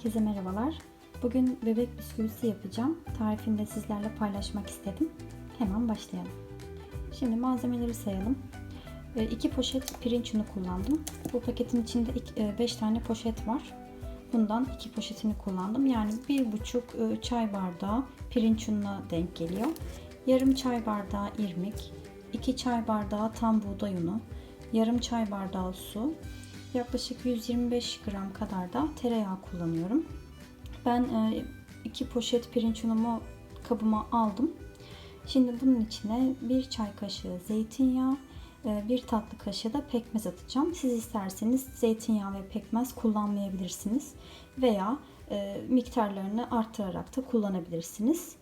Herkese merhabalar. Bugün bebek bisküvisi yapacağım. Tarifini de sizlerle paylaşmak istedim. Hemen başlayalım. Şimdi malzemeleri sayalım. 2 poşet pirinç unu kullandım. Bu paketin içinde 5 tane poşet var. Bundan 2 poşetini kullandım. Yani 1,5 çay bardağı pirinç ununa denk geliyor. Yarım çay bardağı irmik, 2 çay bardağı tam buğday unu, yarım çay bardağı su, yaklaşık 125 gram kadar da tereyağı kullanıyorum. Ben 2 poşet pirinç unumu kabıma aldım. Şimdi bunun içine 1 çay kaşığı zeytinyağı, 1 tatlı kaşığı da pekmez atacağım. Siz isterseniz zeytinyağı ve pekmez kullanmayabilirsiniz veya miktarlarını arttırarak da kullanabilirsiniz.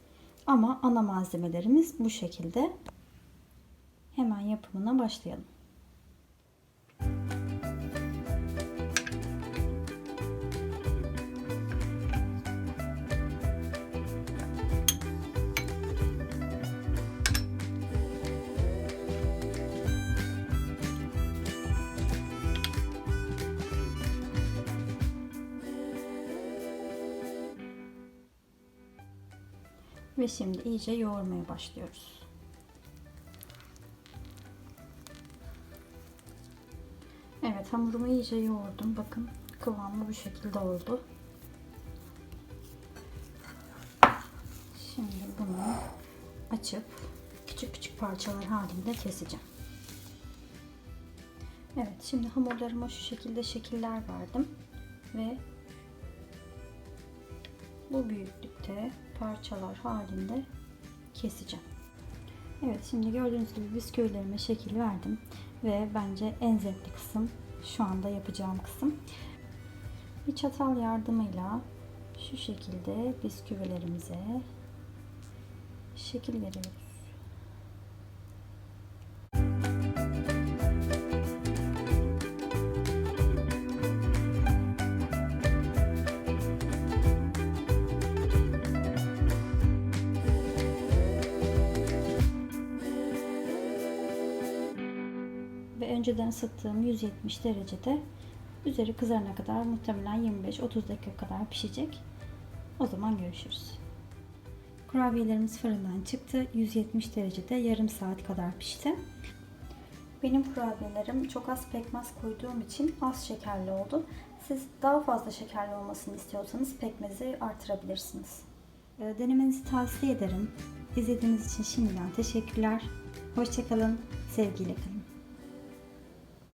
Ama ana malzemelerimiz bu şekilde. Hemen yapımına başlayalım. Ve şimdi iyice yoğurmaya başlıyoruz. Evet hamurumu iyice yoğurdum. Bakın kıvamı bu şekilde oldu. Şimdi bunu açıp küçük küçük parçalar halinde keseceğim. Evet şimdi hamurlarıma şu şekilde şekiller verdim ve bu büyüklükte parçalar halinde keseceğim. Evet şimdi gördüğünüz gibi bisküvilerime şekil verdim ve bence en zevkli kısım şu anda yapacağım kısım. Bir çatal yardımıyla şu şekilde bisküvilerimize şekil veriyoruz. Ve önceden ısıttığım 170 derecede üzeri kızarana kadar muhtemelen 25-30 dakika kadar pişecek. O zaman görüşürüz. Kurabiyelerimiz fırından çıktı. 170 derecede yarım saat kadar pişti. Benim kurabiyelerim çok az pekmez koyduğum için az şekerli oldu. Siz daha fazla şekerli olmasını istiyorsanız pekmezi artırabilirsiniz. Denemenizi tavsiye ederim. İzlediğiniz için şimdiden teşekkürler. Hoşçakalın, sevgiyle kalın.